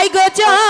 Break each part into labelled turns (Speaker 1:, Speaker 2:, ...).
Speaker 1: High গো চলো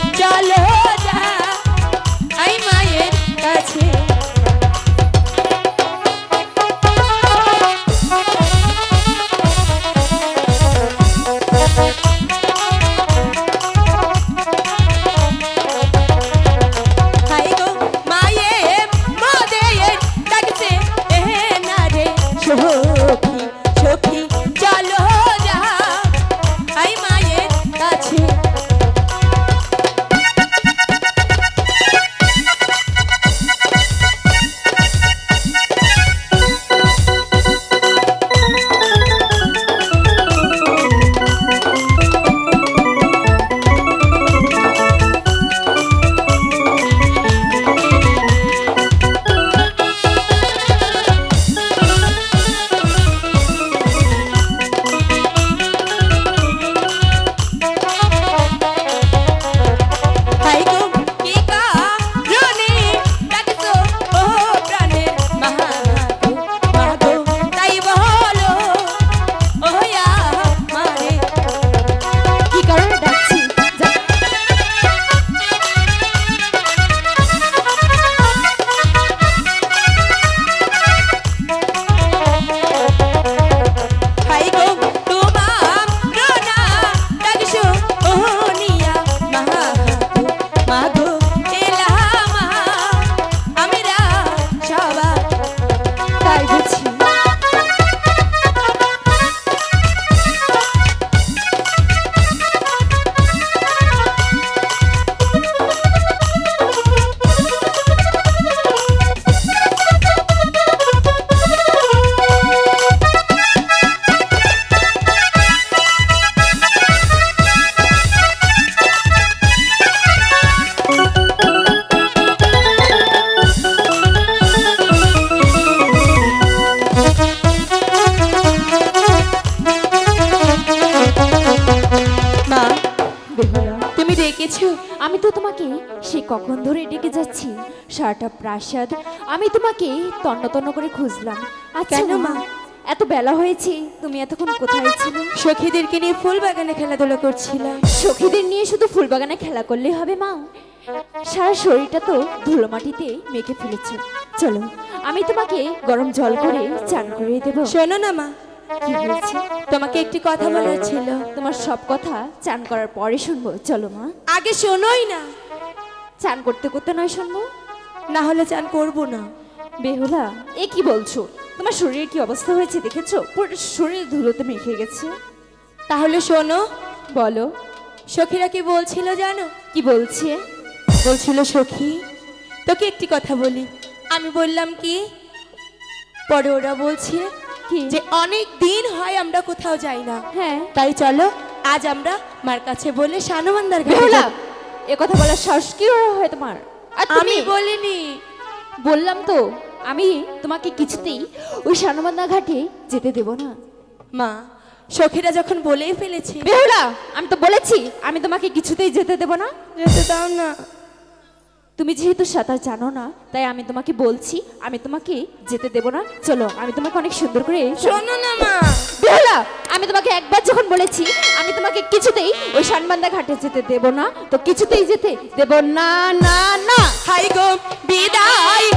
Speaker 2: কখন ধরে ডেকে যাচ্ছি? সারাটা প্রাসাদ আমি তোমাকে তন্ন তন্ন করে খুঁজলাম। আচ্ছা
Speaker 1: কেন
Speaker 2: মা? এত বেলা হয়েছে তুমি এতক্ষণ কোথায় ছিলে?
Speaker 1: সখীদেরকে নিয়ে ফুল বাগানে খেলাধুলা করছিলাম।
Speaker 2: সখীদের নিয়ে শুধু ফুলবাগানে খেলা করলেই হবে মা? সারা শরীরটা তো ধুলো মাটিতে মেখে ফেলেছে। চলো আমি তোমাকে গরম জল করে চান করে দেব।
Speaker 1: শোনো না মা।
Speaker 2: কি হয়েছে?
Speaker 1: তোমাকে একটি কথা বলার ছিল।
Speaker 2: তোমার সব কথা চান করার পরে শুনব। চলো মা।
Speaker 1: আগে শোনোই না।
Speaker 2: চান করতে করতে নয় শুনব?
Speaker 1: না হলে চান করব না।
Speaker 2: বেহুলা এ কি বলছো? তোমার শরীরের কি অবস্থা হয়েছে দেখেছ? পুরো শরীর ধুলোতে মেখে গেছে।
Speaker 1: তাহলে শোনো
Speaker 2: বলো
Speaker 1: সখীরা কি বলছিল জানো?
Speaker 2: কি বলছে?
Speaker 1: বলছিল সখী। তোকে একটি কথা বলি। আমি বললাম কি পরে ওরা বলছে
Speaker 2: কি?
Speaker 1: যে অনেক দিন হয় আমরা কোথাও যাই না।
Speaker 2: হ্যাঁ।
Speaker 1: তাই চলো আজ আমরা মার কাছে বলে ঘাটে
Speaker 2: বেহুলা
Speaker 1: যাব।
Speaker 2: এ কথা বলার সাহস কি হয় তোমার? আর
Speaker 1: আমি
Speaker 2: তুমি
Speaker 1: বলিনি।
Speaker 2: বললাম তো আমি তোমাকে কিছুতেই ওই সানুবান্ধা ঘাটে যেতে দেব না।
Speaker 1: মা সখীরা যখন বলেই ফেলেছে।
Speaker 2: বেহুলা আমি তো বলেছি আমি তোমাকে কিছুতেই যেতে দেব না।
Speaker 1: যেতে দাও না।
Speaker 2: তুমি যেহেতু সাঁতার জানো না তাই আমি তোমাকে বলছি আমি তোমাকে যেতে দেব না। চলো আমি তোমাকে অনেক সুন্দর করে
Speaker 1: শোনো না মা।
Speaker 2: আমি তোমাকে একবার যখন বলেছি, আমি তোমাকে কিছুতেই ওই সানমান্দা ঘাটে যেতে দেব না। তো কিছুতেই যেতে দেব না না না।
Speaker 1: হাই গো, বিদায়।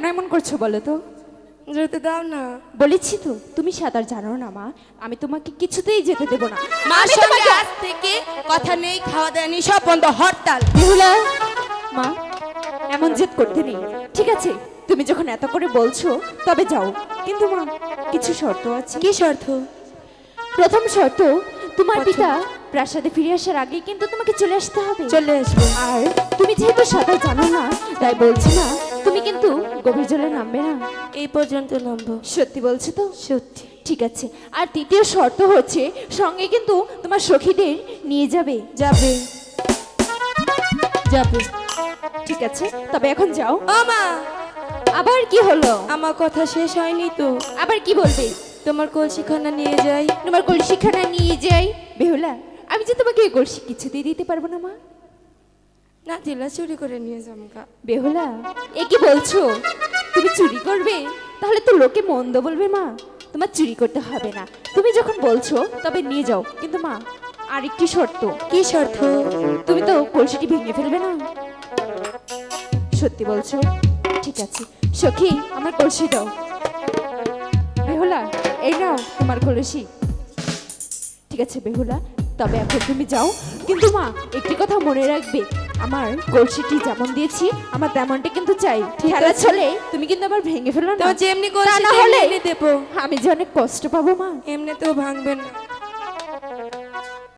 Speaker 2: বলো তো?
Speaker 1: যেতে দাও না।
Speaker 2: বলেছি তো তুমি সাঁতার জানো না মা আমি তোমাকে কিছুতেই যেতে দেবো না। মা
Speaker 1: সঙ্গে আজ থেকে কথা নেই খাওয়া দাওয়া নেই সব বন্ধ হরতাল।
Speaker 2: বেহুলা মা এমন জেদ করতে নেই। ঠিক আছে তুমি যখন এত করে বলছো তবে যাও। কিন্তু মা কিছু শর্ত আছে।
Speaker 1: কি শর্ত?
Speaker 2: প্রথম শর্ত তোমার পিতা প্রাসাদে ফিরে আসার আগে কিন্তু তোমাকে চলে আসতে হবে।
Speaker 1: চলে আসব।
Speaker 2: আর তুমি যেহেতু সাঁতার জানো না তাই বলছি না তুমি কিন্তু গভীর জলে নামবে না?
Speaker 1: এই পর্যন্ত নামবো।
Speaker 2: সত্যি বলছো তো?
Speaker 1: সত্যি।
Speaker 2: ঠিক আছে। আর তৃতীয় শর্ত হচ্ছে সঙ্গে কিন্তু তোমার সখীদের নিয়ে যাবে।
Speaker 1: যাবে। যাবে।
Speaker 2: ঠিক আছে তবে এখন যাও।
Speaker 1: ও মা!
Speaker 2: আবার কি হলো?
Speaker 1: আমার কথা শেষ হয়নি তো।
Speaker 2: আবার কি বলবে?
Speaker 1: তোমার কলসিখানা নিয়ে যাই।
Speaker 2: তোমার কলসিখানা নিয়ে যাই? বেহুলা আমি যে তোমাকে এই কলসি কিছুতেই দিতে পারব না মা?
Speaker 1: না দিলা চুরি করে নিয়ে যামকা
Speaker 2: বেহুলা এ কি বলছো? তুমি চুরি করবে? তাহলে তো লোকে মন্দ বলবে মা। তোমার চুরি করতে হবে না। তুমি যখন বলছো তবে নিয়ে যাও। কিন্তু মা আরেকটি শর্ত।
Speaker 1: কি শর্ত?
Speaker 2: তুমি তো কলসিটি ভেঙে ফেলবে না। সত্যি বলছো? ঠিক আছে। সখী আমার কলসি দাও। বেহুলা এই নাও তোমার কলসি। ঠিক আছে বেহুলা তবে এখন তুমি যাও। কিন্তু মা একটি কথা মনে রাখবে। আমার কলসিটি যেমন দিয়েছি আমার তেমনটা কিন্তু চাই। খেলা। চলে তুমি কিন্তু আবার ভেঙে ফেলো না।
Speaker 1: যেমনি করে
Speaker 2: না হলে
Speaker 1: দেবো।
Speaker 2: আমি যে অনেক কষ্ট পাবো মা।
Speaker 1: এমনিতেও ভাঙবে না।